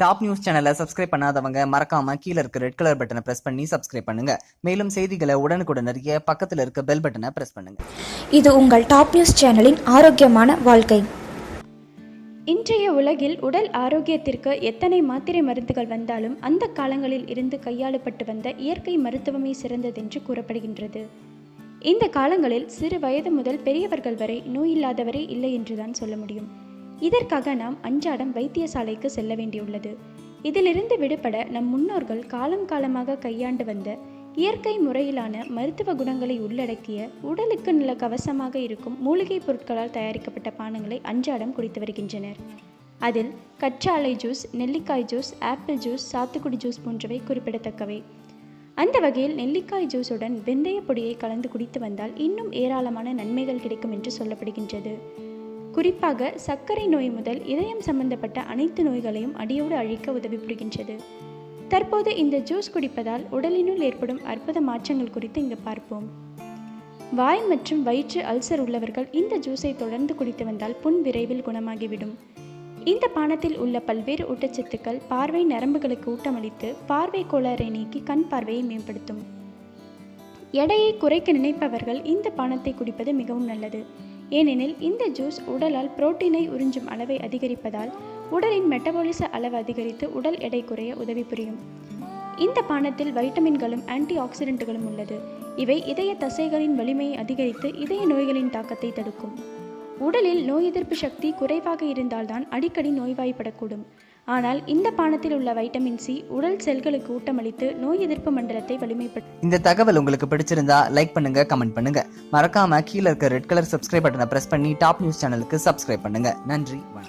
Top news சேனலை subscribe பண்ணாதவங்க மறக்காம கீழ இருக்க ரெட் கலர் பட்டனை பிரஸ் பண்ணி சப்ஸ்கிரைப் பண்ணுங்க. மேலும் செய்திகளை உடனுக்குடன் அறிய பக்கத்துல இருக்க பெல் பட்டனை பிரஸ் பண்ணுங்க. இது உங்கள் டாப் நியூஸ் சேனலின் ஆரோக்கியமான வாழ்க்கை. இன்றைய உலகில் உடல் ஆரோக்கியத்திற்கு எத்தனை மாத்திரை மருந்துகள் வந்தாலும் அந்த காலங்களில் இருந்து கையாளப்பட்டு வந்த இயற்கை மருத்துவமே சிறந்ததென்று கூறப்படுகின்றது. இந்த காலங்களில் சிறு வயது முதல் பெரியவர்கள் வரை நோய் இல்லாதவரே இல்லை என்றுதான் சொல்ல முடியும். இதற்காக நாம் அன்றாடம் வைத்தியசாலைக்கு செல்ல வேண்டியுள்ளது. இதிலிருந்து விடுபட நம் முன்னோர்கள் காலம் காலமாக கையாண்டு வந்த இயற்கை முறையிலான மருத்துவ குணங்களை உள்ளடக்கிய உடலுக்கு நல்ல கவசமாக இருக்கும் மூலிகைப் பொருட்களால் தயாரிக்கப்பட்ட பானங்களை அன்றாடம் குடித்து வருகின்றனர். அதில் கற்றாழை ஜூஸ் நெல்லிக்காய் ஜூஸ் ஆப்பிள் ஜூஸ் சாத்துக்குடி ஜூஸ் போன்றவை குறிப்பிடத்தக்கவை. அந்த வகையில் நெல்லிக்காய் ஜூஸுடன் வெந்தய பொடியை கலந்து குடித்து வந்தால் இன்னும் ஏராளமான நன்மைகள் கிடைக்கும் என்று சொல்லப்படுகின்றது. குறிப்பாக சர்க்கரை நோய் முதல் இதயம் சம்பந்தப்பட்ட அனைத்து நோய்களையும் அடியோடு அழிக்க உதவி புரிகின்றது தற்போது இந்த ஜூஸ் குடிப்பதால் உடலினுள் ஏற்படும் அற்புத மாற்றங்கள் குறித்து இங்கு பார்ப்போம். வாய் மற்றும் வயிற்று அல்சர் உள்ளவர்கள் இந்த ஜூஸை தொடர்ந்து குடித்து வந்தால் புண் விரைவில் குணமாகிவிடும். இந்த பானத்தில் உள்ள பல்வேறு ஊட்டச்சத்துக்கள் பார்வை நரம்புகளுக்கு ஊட்டமளித்து பார்வை கோளாறை நீக்கி கண் பார்வையை மேம்படுத்தும். எடையை குறைக்க நினைப்பவர்கள் இந்த பானத்தை குடிப்பது மிகவும் நல்லது. ஏனெனில் இந்த ஜூஸ் உடலால் புரோட்டீனை உறிஞ்சும் அளவை அதிகரிப்பதால் உடலின் மெட்டபாலிச அளவு அதிகரித்து உடல் எடை குறைய உதவி புரியும். இந்த பானத்தில் வைட்டமின்களும் ஆன்டி ஆக்சிடென்ட்டுகளும் உள்ளது. இவை இதய தசைகளின் வலிமையை அதிகரித்து இதய நோய்களின் தாக்கத்தை தடுக்கும். உடலில் நோய் எதிர்ப்பு சக்தி குறைவாக இருந்தால்தான் அடிக்கடி நோய்வாய்ப்படக்கூடும். ஆனால் இந்த பானத்தில் உள்ள வைட்டமின் சி உடல் செல்களுக்கு ஊட்டமளித்து நோய் எதிர்ப்பு மண்டலத்தை வலிமைப்படுத்தும் இந்த தகவல் உங்களுக்கு பிடிச்சிருந்தா லைக் பண்ணுங்க கமெண்ட் பண்ணுங்க. மறக்காம கீழே இருக்க ரெட் கலர் சப்ஸ்கிரைப் பட்டனை பிரஸ் பண்ணி டாப் நியூஸ் சேனலுக்கு சப்ஸ்கிரைப் பண்ணுங்க. நன்றி வணக்கம்.